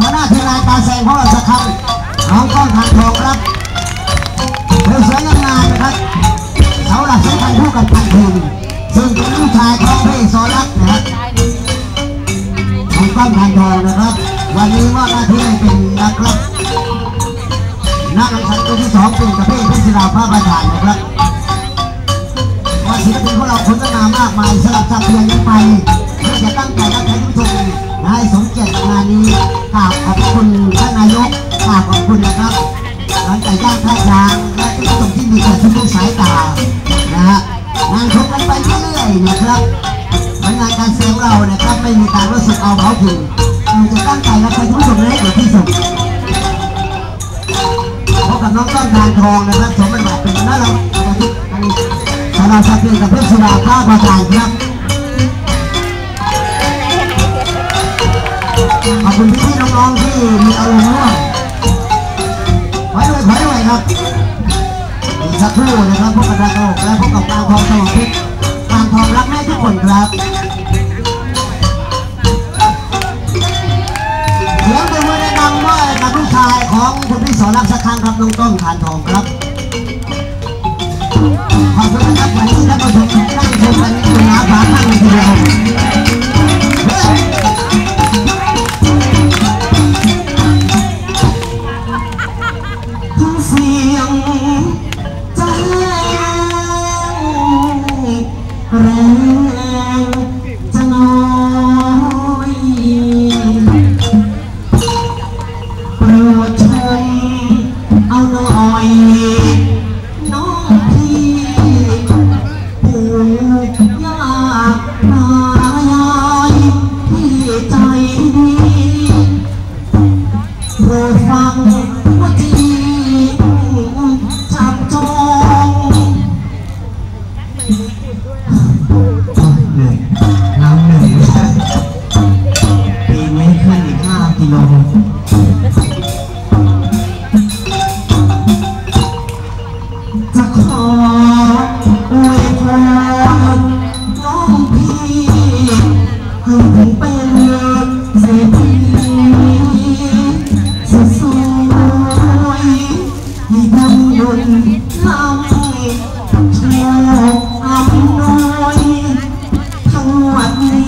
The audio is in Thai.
หัวหน้าทีมงานการแสงของเราสักครั้งน้องก้องทางทองครับเรือสวยงามนะครับเสาหลักสำคัญคู่กับพันทุนซึ่งเป็นลูกชายของพี่โซลักนะครับน้องก้องทางทองนะครับ วันนี้ว่าหน้าที่เป็นนักรับนักแข่งขันตัวที่สองเป็นประเภทพิศดาพระประธานนะครับว่าศิลปินของเราคนก็มามากมายสลับสับเปลี่ยนกันไป ท่างท่างและทุกชมที่มีแต่ทุกสายตานะฮะงานชมกันไปเรื่อยๆนะครับผลงานการเสียงเรานะครับไม่มีการรู้สึกเอาเผาถึงเราจะตั้งใจรับใช้ทุกชมให้ดีที่สุดพบกับน้องต้นทานทองนะครับสมบัติเป็นน่ารักอันนี้สำหรับสักเพียงกับเพื่อนสุดาข้าประทานครับ คู่นะครับพบกกระดาโลกและพบกับปางทองสวัสดิ์กลางทองรักแม่ทุกคนครับเสียงเป็นมือได้ดังว่ากับลูกชายของคุณพี่สอนรักสักครั้งครับน้องต้นทานทองครับ งว่าที่จับจองเหนื่อย กห้ากิโลจะขออวยพรน้องพี่ให้เป็นเศรษฐีสุดสวยให้บุญดุลล้ำโชคอำนวยทั้งวันนี้